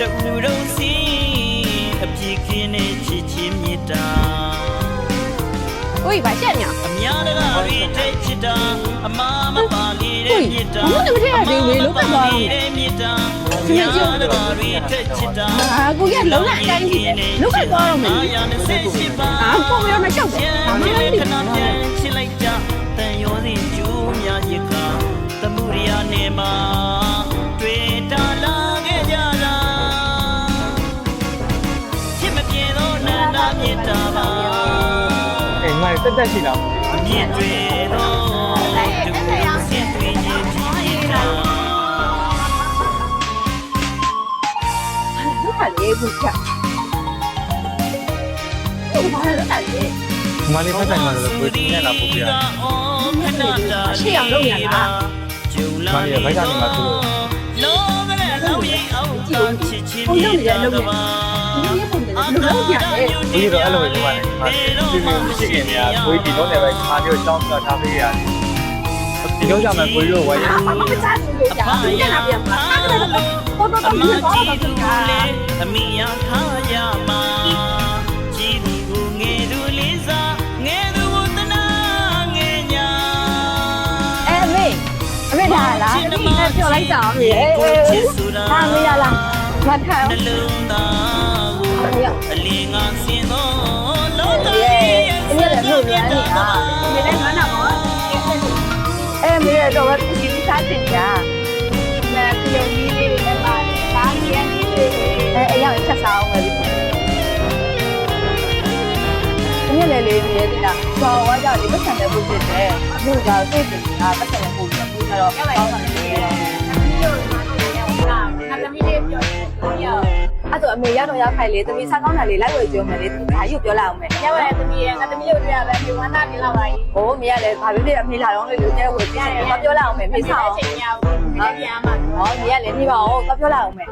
တူတော့စီအပြစ်ကင်းတဲ့ချစ်ချင်းမြတ်တာကိုကြီးဗာရှက်ညာအများတကားတွေတဲ့ချစ်တာအမားမပါလေးတဲ့မြတ်တာဘုမတူထည့်ရတယ်လေလုံးဝသွားတော့မယ်တဲ့မြတ်တာအများတကားတွေတဲ့ချစ်တာအာကိုကြီးကလုံးဝအတိုင်းကြီးတယ်လုံးဝသွားတော့မယ်အာရနဲ့ဆက်ရှိပါအာကိုမရမရှောက်တယ်ဘာမှမခသိဏပြန်ချစ်လိုက်ကြတန်ရောစဉ်ကျိုးများ တက်တက်ရှိလားမြင့်တွေသောတူစင်တွင်ခြင်းကြီးမြတ်တာဘူးခါလေးဘူးခါကိုဘာလဲလဲဒီမလေးဖက်ဆိုင်မှာလည်းကိုကြီးနဲ့လာပို့ပြရရှေ့အောင်လုပ်ရလားကျုံလာမလေးကဘိုက်ကနေမှသူ့လောကနဲ့လောက်ရင်အောင်ချစ်ချင်းကိုမြရုပ်တ်နေတယ်တာလုပ်ပါနေဒီပုံတယ်လုံးဝရတယ် ဒီတော့အဲ့လိုပဲလုပ်ရတယ်ဒီမှာဒီလိုရှိခင်နေရကိုကြီးဒီတော့လည်းပဲအားပြောကြောင်းပြထားပေးရတယ်ဒီတော့ကြမယ်ကိုကြီးတို့ဝိုင်းရဘာမှမစားဘူးကြာဘူးညနာပြန်ပါအဲ့ဒါတော့တော့တော့ဒီတော့တော့ဒီကအမိယထားရမှာကြည်သူကိုငယ်သူလေးစားငယ်သူကိုတနာငယ်ညာအဲမေအမေဒါလားဒီကပြောလိုက်ကြအောင်လေဟာမေရလားမထားနှ အမေလည်းလို့များနေတာမေလည်းနားနာပါအဲမေရတော့သူစီစားတင်ကြနာကလေးကြီးလေးနဲ့ပါတယ်ဒါကြီးရဲ့ကြီးလေးအဲအရောက်ချက်စားအောင်ပဲဒီမြက်လေလေးတွေဒီလားဆော်ဝါကြောင့်ဒီပတ်စံတဲ့ပုတ်ဖြစ်တယ်အခုကစိတ်တင်တာပတ်စံတဲ့ပုတ်ဖြစ်ဘူးဆိုတော့ကောင်းပါလေ အဲ့တော့အမေရတော့ရောက်ခိုင်လေတမီးစားကောင်းတာလေးလိုက်ဝယ်ကြုံမယ်လေဒါကြီးကိုပြောလိုက်အောင်မယ်ရပါတယ်သမီးရဲ့ငါသမီးတို့တွေ့ရပဲဒီဝမ်းသာပြင်လာပါကြီး။ဟိုမရလေဘာဖြစ်ဖြစ်အမေလာတော့လေလူကျဲကိုကြည့်တယ်။ဘာပြောလိုက်အောင်မယ်မေးစားအောင်ချိန်ရဘူးဒီနေ့ပြန်မှာ။ဟောမရလေနေပါဦး။ဘာပြောလိုက်အောင်မယ်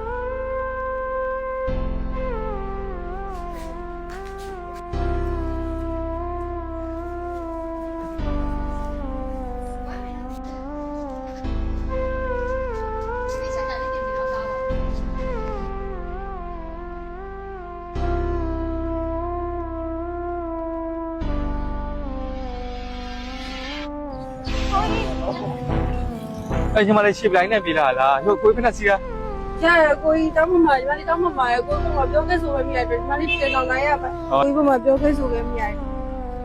အဲ့ဒီမှာလည်းရှစ်ပလိုင်းနဲ့ပြေးလာလားဟိုကိုကြီးဖက်စီက။ကျရကိုကြီးတောင်းမှမှာညီမလေးတောင်းမှမှာရကိုကပြောခဲ့ဆိုပဲမြရတယ်ညီမလေးပြန်တော့နိုင်ရပါကိုကြီးကမှပြောခဲ့ဆိုပဲမြရတယ်ညီ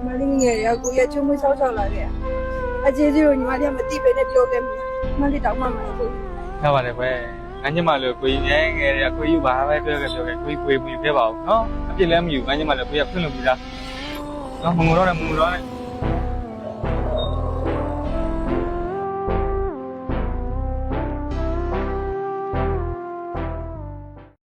မလေးငယ်ရကိုကြီးချုံမဆောက်ဆောက်လာခဲ့အကျေးကြီးကိုညီမလေးကမတိပဲနဲ့ပြောခဲ့မြညီမလေးတောင်းမှမှာကိုရပါတယ်ပဲငါညမလို့ကိုကြီးငယ်ငယ်ရကိုကြီးဘာပဲပြောခဲ့ပြောခဲ့ကိုကြီးကိုယ်မူပြပါဦးနော်အပြစ်လည်းမယူငါညမလည်းကိုကြီးဖွင့်လို့ပြီးသားနော်မငုံတော့လည်းမငုံတော့လည်း